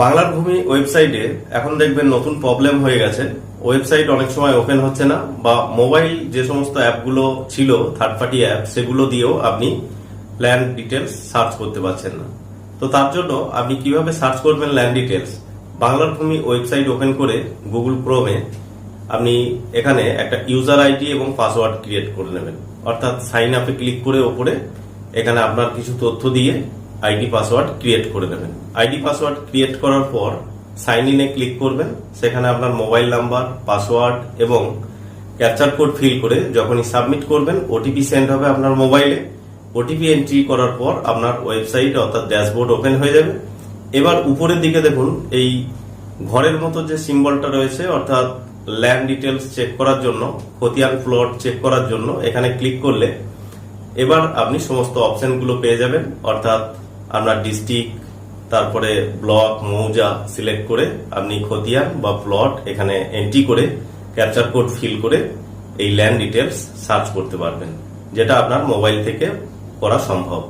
বাংলার ভূমি ওয়েবসাইটে এখন দেখবেন নতুন প্রবলেম হয়ে গেছে। ওয়েবসাইট অনেক সময় ওপেন হচ্ছে না, বা মোবাইল যে সমস্ত অ্যাপগুলো ছিল থার্ড পার্টি অ্যাপ সেগুলো দিয়েও আপনি ল্যান্ড ডিটেলস সার্চ করতে পারছেন না। তো তার জন্য আপনি কীভাবে সার্চ করবেন ল্যান্ড ডিটেলস বাংলার ভূমি ওয়েবসাইট ওপেন করে গুগল ক্রোমে আপনি এখানে একটা ইউজার আইডি এবং পাসওয়ার্ড ক্রিয়েট করে নেবেন। অর্থাৎ সাইন আপে ক্লিক করে ওপরে এখানে আপনার কিছু তথ্য দিয়ে আইডি পাসওয়ার্ড ক্রিয়েট করে দেবেন। আইডি পাসওয়ার্ড ক্রিয়েট করার পর সাইন ইনে ক্লিক করবেন। সেখানে আপনার মোবাইল নাম্বার, পাসওয়ার্ড এবং ক্যাপচার কোড ফিল করে যখনই সাবমিট করবেন ওটিপি সেন্ড হবে আপনার মোবাইলে। ওটিপি এন্ট্রি করার পর আপনার ওয়েবসাইট অর্থাৎ ড্যাশবোর্ড ওপেন হয়ে যাবে। এবার উপরের দিকে দেখুন, এই ঘরের মতো যে সিম্বলটা রয়েছে, অর্থাৎ ল্যান্ড ডিটেলস চেক করার জন্য, খতিয়ান প্লট চেক করার জন্য, এখানে ক্লিক করলে এবার আপনি সমস্ত অপশনগুলো পেয়ে যাবেন। অর্থাৎ আপনার ডিস্ট্রিক্ট তারপরে ব্লক মৌজা সিলেক্ট করে আপনি খতিয়ান বা প্লট এখানে এন্ট্রি করে ক্যাপচার কোড ফিল করে এই ল্যান্ড ডিটেলস সার্চ করতে পারবেন, যেটা আপনার মোবাইল থেকে করা সম্ভব।